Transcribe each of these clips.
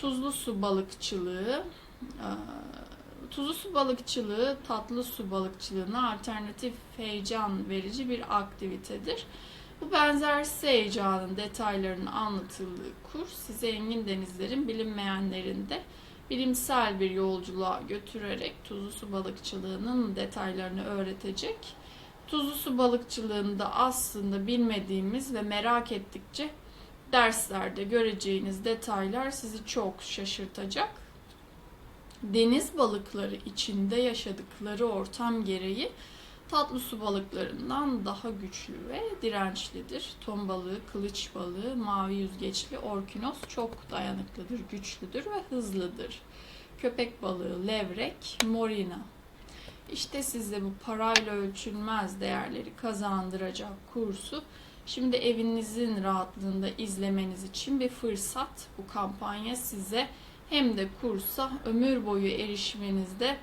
tuzlu su balıkçılığı, tuzlu su balıkçılığı tatlı su balıkçılığına alternatif heyecan verici bir aktivitedir. Bu benzersiz heyecanın detaylarının anlatıldığı kurs sizi engin denizlerin bilinmeyenlerinde bilimsel bir yolculuğa götürerek tuzlu su balıkçılığının detaylarını öğretecek. Tuzlu su balıkçılığında aslında bilmediğimiz ve merak ettikçe derslerde göreceğiniz detaylar sizi çok şaşırtacak. Deniz balıkları içinde yaşadıkları ortam gereği tatlı su balıklarından daha güçlü ve dirençlidir. Ton balığı, kılıç balığı, mavi yüzgeçli orkinos çok dayanıklıdır, güçlüdür ve hızlıdır. Köpek balığı, levrek, morina. İşte size bu parayla ölçülmez değerleri kazandıracak kursu şimdi evinizin rahatlığında izlemeniz için bir fırsat. Bu kampanya size hem de kursa ömür boyu erişimenizde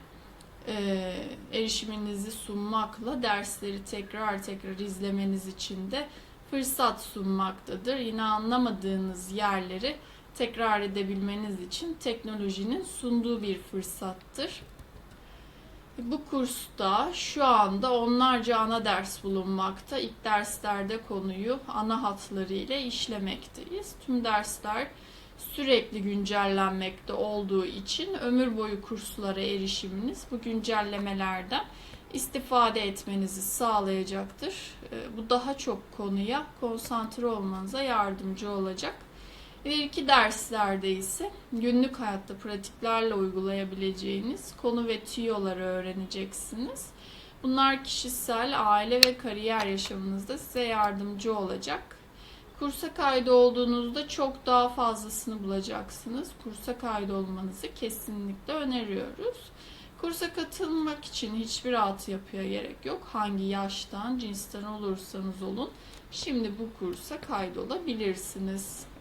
e, erişiminizi sunmakla dersleri tekrar tekrar izlemeniz için de fırsat sunmaktadır. Yine anlamadığınız yerleri tekrar edebilmeniz için teknolojinin sunduğu bir fırsattır. Bu kursta şu anda onlarca ana ders bulunmakta. İlk derslerde konuyu ana hatları ile işlemekteyiz. Tüm dersler sürekli güncellenmekte olduğu için ömür boyu kurslara erişiminiz bu güncellemelerden istifade etmenizi sağlayacaktır. Ee, Bu daha çok konuya konsantre olmanıza yardımcı olacak. Ve iki derslerde ise günlük hayatta pratiklerle uygulayabileceğiniz konu ve tüyoları öğreneceksiniz. Bunlar kişisel, aile ve kariyer yaşamınızda size yardımcı olacak. Kursa kaydolduğunuzda çok daha fazlasını bulacaksınız. Kursa kaydolmanızı kesinlikle öneriyoruz. Kursa katılmak için hiçbir altyapıya gerek yok. Hangi yaştan, cinsten olursanız olun. Şimdi bu kursa kaydolabilirsiniz.